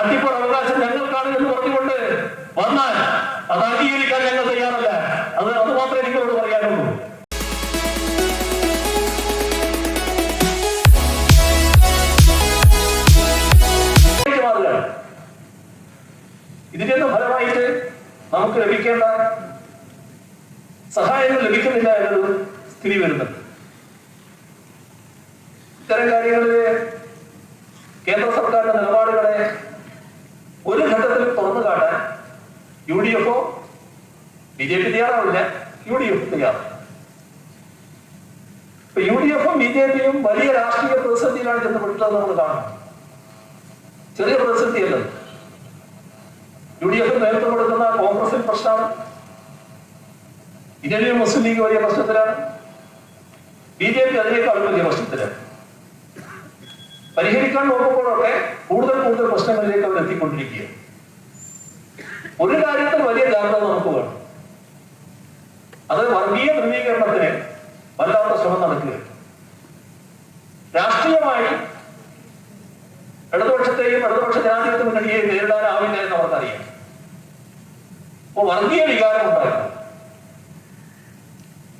അട്ടിപ്പുറ അവകാശം ഞങ്ങൾക്കാണ് എന്ന് പറഞ്ഞുകൊണ്ട് വന്നാൽ അത് അംഗീകരിക്കാൻ ഞങ്ങൾ തയ്യാറല്ല. അത് അത് മാത്രമേ എനിക്കോട് പറയാനുള്ളൂ. ഇതിന്റെ ഫലമായിട്ട് നമുക്ക് ലഭിക്കേണ്ട സഹായങ്ങൾ ലഭിക്കുന്നില്ല എന്നൊരു സ്ഥിതി വരുന്നുണ്ട് ഇത്തരം കാര്യങ്ങളിൽ കേന്ദ്ര സർക്കാരിന്റെ നിലപാടുകളെ ഒരു ഘട്ടത്തിൽ തുറന്നു കാട്ടാൻ യു ഡി എഫോ ബി ജെ പി തയ്യാറാവില്ല. യു ഡി എഫ് തയ്യാറാവും. ഇപ്പൊ യു ഡി എഫും ബി ജെ പിയും വലിയ രാഷ്ട്രീയ പ്രതിസന്ധിയിലാണ് ചെന്നപ്പെട്ടിട്ടുള്ളത് നമ്മൾ കാണുന്നു. ചെറിയ പ്രതിസന്ധിയല്ല യു ഡി എഫ് നേതൃത്വം കൊടുക്കുന്ന കോൺഗ്രസിൽ പ്രശ്നമാണ് ഇന്ത്യയിലെ മുസ്ലിം ലീഗ് വലിയ പ്രശ്നത്തിലാണ്. ബി ജെ പി അതിനേക്കാൾ വലിയ പ്രശ്നത്തിലാണ്. പരിഹരിക്കാൻ നോക്കുമ്പോഴൊക്കെ കൂടുതൽ കൂടുതൽ പ്രശ്നങ്ങളിലേക്ക് അവർ എത്തിക്കൊണ്ടിരിക്കുക ഒരു കാര്യത്തിൽ വലിയ ജാഗ്രത നമുക്ക് വേണം. അത് വർഗീയ ധ്രുവീകരണത്തിന് വല്ലാത്ത ശ്രമം നടക്കുക. രാഷ്ട്രീയമായി ഇടതുപക്ഷത്തെയും ഇടതുപക്ഷ ജനാധിപത്യ മുന്നണിയെയും നേരിടാനാവില്ല എന്ന് അവർക്കറിയാം. അപ്പൊ വർഗീയ വികാരം ഉണ്ടായിരുന്നു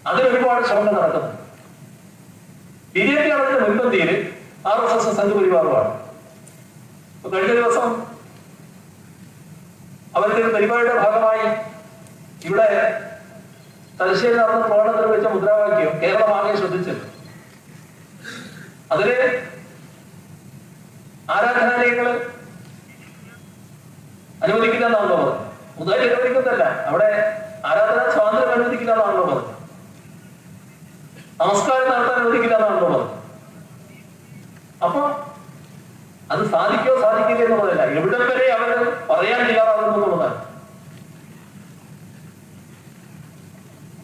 അതിന് ഒരുപാട് ശ്രമങ്ങൾ നടക്കുന്നു. ബി ജെ പി അതിന്റെ മുൻപന്തിയിൽ ആർ വർഷം സംഘപരിവാറുമാണ് കഴിഞ്ഞ ദിവസം അവരുടെ ഒരു പരിപാടിയുടെ ഭാഗമായി ഇവിടെ തലശ്ശേരി നടന്ന പ്രകടനത്തിൽ വെച്ച മുദ്രാവാക്യം കേരളം ആകെ ശ്രദ്ധിച്ചത്. അതിൽ ആരാധനാലയങ്ങൾ അനുവദിക്കില്ല എന്നാണല്ലോ പറഞ്ഞത്. മുതൽ അനുവദിക്കുന്നതല്ല. അവിടെ ആരാധനാ സ്വാതന്ത്ര്യം അനുവദിക്കില്ല എന്നാണല്ലോ പറഞ്ഞത്. നമസ്കാരം നടത്താൻ അനുവദിക്കില്ല എന്നാണല്ലോ പറഞ്ഞത് അപ്പൊ അത് സാധിക്കോ സാധിക്കില്ല എന്നുള്ളതല്ല. എവിടെ വരെ അവർ പറയാൻ തയ്യാറാകുന്നു എന്നുള്ളതാണ്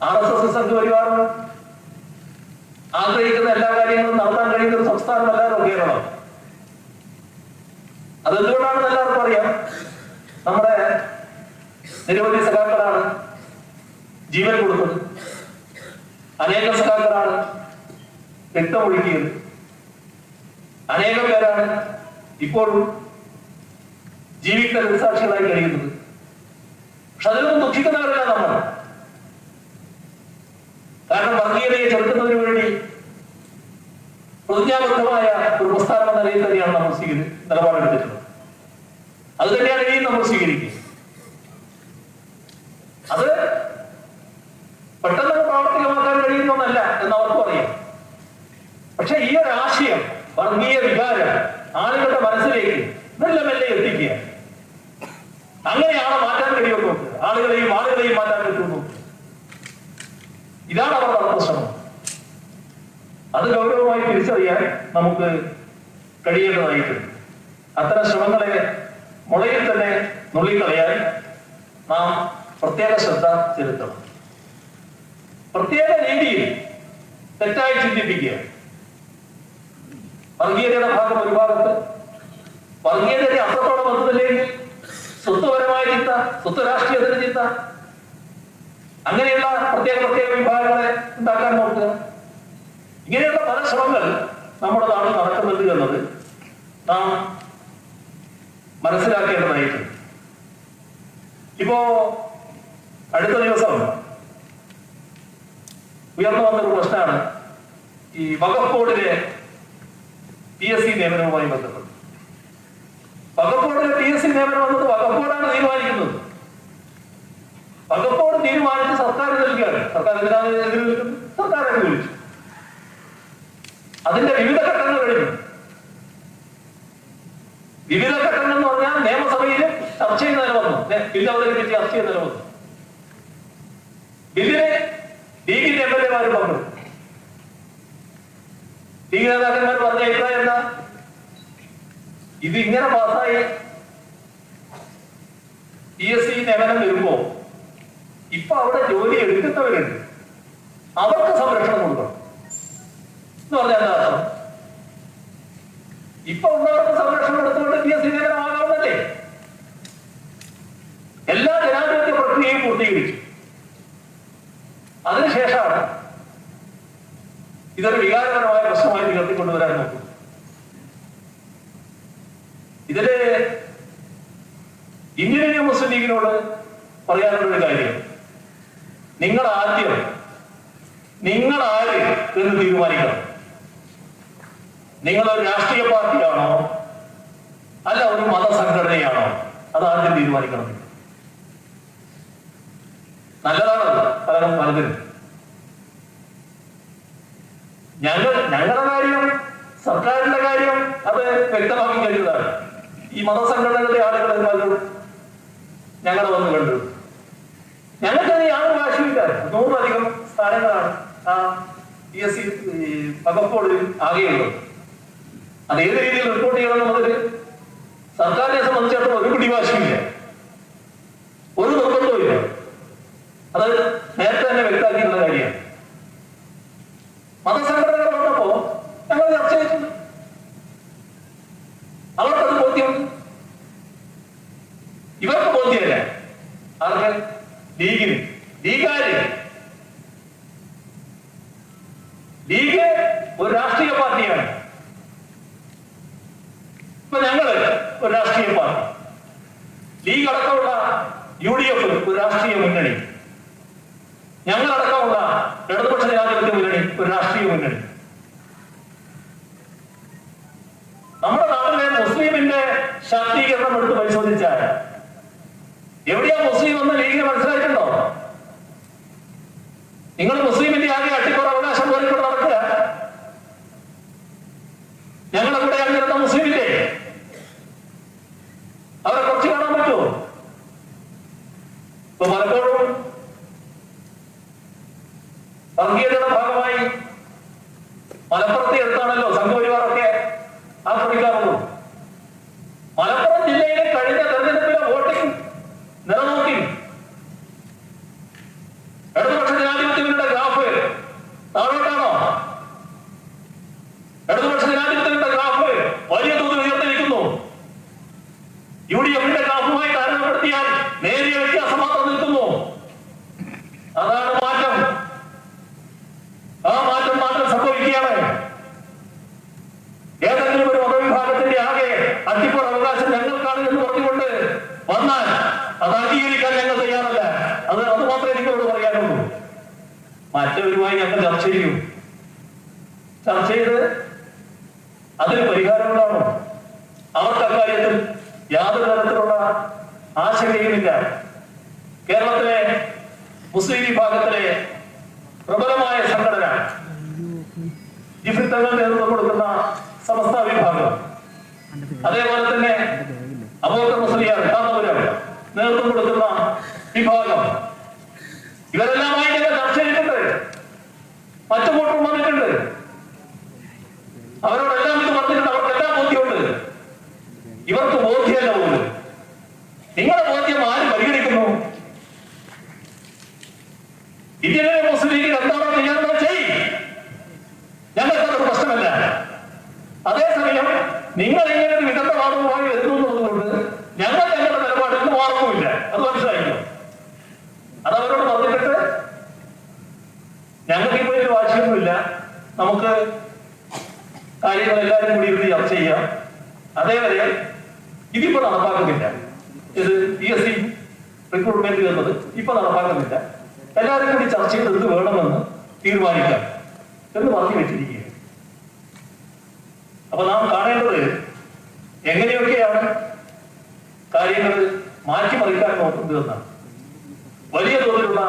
ആർ എസ് എസ് സംഘപരിവാറിന് ആഗ്രഹിക്കുന്ന എല്ലാ കാര്യങ്ങളും നടത്താൻ കഴിയുന്ന ഒരു സംസ്ഥാനമല്ലാതെ കേരളം. അതെന്തുകൊണ്ടാണെന്ന് എല്ലാവർക്കും അറിയാം? നമ്മുടെ നിരവധി സഖാക്കളാണ് ജീവൻ കൊടുത്തത്. അനേകം സഖാക്കളാണ് രക്തമൊഴുക്കിയത്. അനേകം പേരാണ് ഇപ്പോഴും ജീവിക്കുന്ന ദുസാക്ഷികളായി കഴിയുന്നത്. പക്ഷെ അതിലൊന്നും ദുഃഖിക്കുന്നവരല്ല നമ്മൾ. കാരണം വർഗീയതയെ ചെറുക്കുന്നതിന് വേണ്ടി പ്രതിജ്ഞാബദ്ധമായ ഒരു പ്രസ്ഥാനം എന്ന നിലയിൽ തന്നെയാണ് നമ്മൾ സ്വീകരി നിലപാടെടുത്തിട്ടുള്ളത്. അത് തന്നെയാണ് ഇനിയും നമ്മൾ സ്വീകരിക്കുക. അത് പെട്ടെന്ന് പ്രാവർത്തികമാക്കാൻ കഴിയുന്നതല്ല എന്ന് അവർക്കും അറിയാം. പക്ഷെ ഈ ഒരു ആശയം വർഗീയ വികാരം ആളുകളുടെ മനസ്സിലേക്ക് ഇതെല്ലാം മെല്ലെ അങ്ങനെയാണ് മാറ്റാൻ കഴിയുമോ ആളുകളെയും ആളുകളെയും മാറ്റാൻ പറ്റുന്നു ഇതാണ് നടത്തുന്ന ശ്രമം. അത് ഗൗരവമായി തിരിച്ചറിയാൻ നമുക്ക് കഴിയേണ്ടതായിട്ടുണ്ട്. അത്തരം ശ്രമങ്ങളെ മുളയിൽ തന്നെ നുള്ളിക്കളയാൻ നാം പ്രത്യേക ശ്രദ്ധ ചെലുത്തണം. പ്രത്യേക രീതിയിൽ തെറ്റായി ചിന്തിപ്പിക്കുക. വർഗീയതയുടെ ഭാഗം ഒരു ഭാഗത്ത്. വർഗീയതയുടെ അത്രത്തോളം വന്നതില്ലെങ്കിൽ സ്വത്വപരമായ ചിന്ത സ്വത്ത് രാഷ്ട്രീയത്തിന്റെ ചിന്ത അങ്ങനെയുള്ള പ്രത്യേക പ്രത്യേക വിഭാഗങ്ങളെ ഉണ്ടാക്കാൻ നോക്കുക. ഇങ്ങനെയുള്ള പല ശ്രമങ്ങൾ നമ്മുടെ നാട്ടിൽ നടക്കുന്നുണ്ട് എന്നത് നാം മനസ്സിലാക്കേണ്ടതായിട്ടുണ്ട്. ഇപ്പോ അടുത്ത ദിവസം ഉയർന്നു വന്നൊരു പ്രശ്നമാണ് ഈ വകഫ് ബോർഡിലെ പി എസ് സി നിയമനവുമായി ബന്ധപ്പെട്ട്. ബോർഡിലെ പി എസ് സി നിയമനം വന്നത് വകപ്പോടാണ് തീരുമാനിക്കുന്നത്. വകപ്പോട് തീരുമാനിച്ച് സർക്കാർ നൽകുകയാണ് സർക്കാർ എന്തിനാണ് സർക്കാർ അനുകൂലിച്ചു അതിന്റെ വിവിധ ഘട്ടങ്ങൾ കഴിഞ്ഞു വിവിധ ഘട്ടങ്ങൾ എന്ന് പറഞ്ഞാൽ നിയമസഭയിൽ ചർച്ച ചെയ്യുന്നതിന് വന്നു ബില്ല് അവതരിപ്പിച്ച് ചർച്ച ചെയ്യുന്നതിന് വന്നു ബില്ലിനെ ലീഗിന്റെ എം എൽ എമാർ പറഞ്ഞു ലീഗ് നേതാക്കന്മാർ പറഞ്ഞ അഭിപ്രായം എന്താ? ഇത് ഇങ്ങനെ പാസ്സായി പി എസ് സി നിയമനം വരുമ്പോ ഇപ്പൊ അവിടെ ജോലി എടുക്കുന്നവരുണ്ട്. അവർക്ക് സംരക്ഷണം കൊടുക്കണം. എന്ന് പറഞ്ഞാൽ എന്താ അർത്ഥം? ഇപ്പൊ ഉള്ളവർക്ക് സംരക്ഷണം എടുത്തുകൊണ്ട് പി എസ് സി ഇതിൽ ഇന്ത്യൻ മുസ്ലിം ലീഗിനോട് പറയാനുള്ള ഒരു കാര്യം. നിങ്ങൾ ആദ്യം നിങ്ങൾ ആര് എന്ന് തീരുമാനിക്കണം. നിങ്ങൾ ഒരു രാഷ്ട്രീയ പാർട്ടിയാണോ? അല്ല ഒരു മതസംഘടനയാണോ? അത് ആദ്യം തീരുമാനിക്കണം. നല്ലതാണ് പലരും പലതിനും ഞങ്ങൾ ഞങ്ങളുടെ കാര്യം സർക്കാരിന്റെ കാര്യം അത് വ്യക്തമാക്കി കഴിഞ്ഞതാണ്. ഈ മതസംഘടനകളുടെ ആളുകൾ പലരും ഞങ്ങളെ വന്ന് കണ്ടു. ഞങ്ങൾക്ക് യാതൊരു വാശിയില്ല നൂറിലധികം സ്ഥാനങ്ങളാണ് ആ പി എസ് സി വകുപ്പുകളിൽ ആകെയുള്ളത്. അത് ഏത് രീതിയിൽ റിപ്പോർട്ട് ചെയ്യണം ചെയ്യണമെന്നുള്ളതിൽ സർക്കാരിനെ സംബന്ധിച്ചിടത്തോളം ഒരു പിടിവാശിയില്ല ഒരു നിർബന്ധവും ഇല്ല. അത് നേരത്തെ തന്നെ വ്യക്തമാക്കിയിട്ടുള്ള കാര്യമാണ്. മതസംഘടനകൾ വന്നപ്പോ ഞങ്ങൾ ചർച്ച ചെയ്തിട്ടുണ്ട് അവർക്കത് ബോധ്യമുണ്ട് ഇവർക്ക് ബോധ്യമല്ല ആർക്ക് ലീഗിന് ലീഗാര് ലീഗ് ഒരു രാഷ്ട്രീയ പാർട്ടിയാണ് ഇപ്പൊ ഞങ്ങൾ ഒരു രാഷ്ട്രീയ പാർട്ടി. ലീഗ് അടക്കമുള്ള യു ഡി എഫ് ഒരു രാഷ്ട്രീയ മുന്നണി. ഞങ്ങളടക്കമുള്ള ഇടതുപക്ഷ ജനാധിപത്യ മുന്നണി ഒരു രാഷ്ട്രീയ മുന്നണി. നമ്മുടെ നാട്ടിലെ മുസ്ലിമിന്റെ ശാക്തീകരണം എടുത്ത് പരിശോധിച്ചാൽ എവിടെയാ മുസ്ലിം എന്ന ലീഗിന് മനസ്സിലായിട്ടുണ്ടോ? നിങ്ങൾ മുസ്ലിമിന്റെ ആകെ അട്ടിപ്പുറ അവകാശം പോലിക്കൊണ്ട് നടക്കുക ഞങ്ങളുടെ കൂടെ അങ്ങിരുന്ന മുസ്ലിമില്ലേ അവരെ കുറച്ച് കാണാൻ പറ്റുമോ ഇപ്പൊ പലപ്പോഴും വർഗീയതയുടെ ഭാഗമായി മലപ്പുറത്തെ അടുത്താണല്ലോ സംഘപരിവാറൊക്കെ ആകെ അട്ടിപ്പുറ അവകാശം ഞങ്ങൾക്കാണ് എന്ന് പറഞ്ഞുകൊണ്ട് വന്നാൽ അത് അംഗീകരിക്കാൻ ഞങ്ങൾ തയ്യാറല്ല. അത് അത് മാത്രമേ എനിക്കോട് പറയാനുള്ളൂ. മറ്റവരുമായി ഞങ്ങൾ ചർച്ച ചെയ്യും. ചർച്ച ചെയ്ത് അതിന് പരിഹാരങ്ങളാണോ അവർക്ക് അക്കാര്യത്തിൽ യാതൊരു തരത്തിലുള്ള ആശങ്കയുമില്ല. കേരളത്തിലെ മുസ്ലിം വിഭാഗത്തിലെ പ്രബലമായ സംഘടന. ജിഫിത്തങ്ങൾ നേതൃത്വം കൊടുക്കുന്ന സമസ്ത വിഭാഗം. അതേപോലെ തന്നെ കാന്തപുരം നേതൃത്വം കൊടുക്കുന്ന വിഭാഗം ഇവരെല്ലാമായി ഞങ്ങൾ ചർച്ച ചെയ്തിട്ടുണ്ട്. മറ്റു കൂട്ടം വന്നിട്ടുണ്ട്. അവരോടെല്ലാം ഇത് പറഞ്ഞിട്ടുണ്ട്. അവർക്കെല്ലാം ബോധ്യമുണ്ട്. ഇവർക്ക് ബോധ്യമല്ല പോലും നിങ്ങളുടെ ബോധ്യം ആര് പരിഗണിക്കുന്നു? ഇന്ത്യയിലെ മുസ്ലിം ലീഗ് എന്താണോ ചെയ്യാറുള്ളത് ചെയ്. ഞങ്ങൾക്ക് അത് പ്രശ്നമല്ല. അതേസമയം നിങ്ങൾ ഇങ്ങനെ വിദഗ്ധവാദവുമായി വരുന്നതുകൊണ്ട് ഞങ്ങൾ ഞങ്ങളുടെ നിലപാടിൽ നിന്ന് മാർഗവുമില്ല അത് മനസ്സിലായില്ല? അത് അവരോട് പറഞ്ഞിട്ട് ഞങ്ങൾക്ക് ഇപ്പോൾ ഒരു വാശിയൊന്നുമില്ല. നമുക്ക് കാര്യങ്ങൾ എല്ലാവരും കൂടി ഇരുന്ന് ചർച്ച ചെയ്യാം. അതേവരെ ഇതിപ്പോ നടപ്പാക്കുന്നില്ല. ഇത് പി എസ് സി റിക്രൂട്ട്മെന്റ് എന്നത് ഇപ്പൊ നടപ്പാക്കുന്നില്ല. എല്ലാവരും കൂടി ചർച്ച ചെയ്ത് എന്ത് വേണമെന്ന് തീരുമാനിക്കാം. എന്ന് പറഞ്ഞു വെച്ചിരിക്കുകയാണ്. അപ്പൊ നാം കാണേണ്ടത് എങ്ങനെയൊക്കെയാണ് കാര്യങ്ങൾ മാറ്റിമറിക്കാൻ നോക്കുന്നത് എന്നാണ്. വലിയ തോതിലുള്ള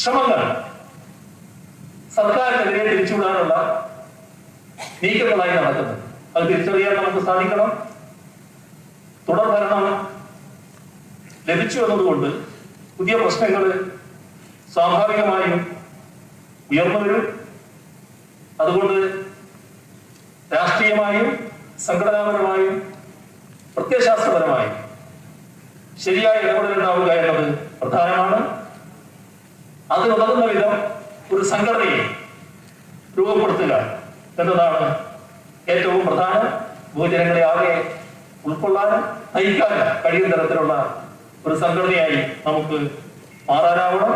ശ്രമങ്ങൾ സർക്കാരിനെതിരെ തിരിച്ചുവിടാനുള്ള നീക്കങ്ങളായി നടക്കുന്നത് അത് തിരിച്ചറിയാൻ നമുക്ക് സാധിക്കണം. തുടർഭരണം ലഭിച്ചു എന്നതുകൊണ്ട് പുതിയ പ്രശ്നങ്ങൾ സ്വാഭാവികമായും ഉയർന്നു വരും. അതുകൊണ്ട് രാഷ്ട്രീയമായും സംഘടനാപരമായും പ്രത്യയശാസ്ത്രപരമായും ശരിയായ ഇടപെടൽ ഉണ്ടാവുക എന്നത് പ്രധാനമാണ്. അതിനുതകുന്ന വിധം ഒരു സംഘടനയെ രൂപപ്പെടുത്തുക എന്നതാണ് ഏറ്റവും പ്രധാന ഭൂജനങ്ങളെ ആകെ ഉൾക്കൊള്ളാനും നയിക്കാനും കഴിയുന്ന തരത്തിലുള്ള ഒരു സംഘടനയായി നമുക്ക് മാറാനാവണം.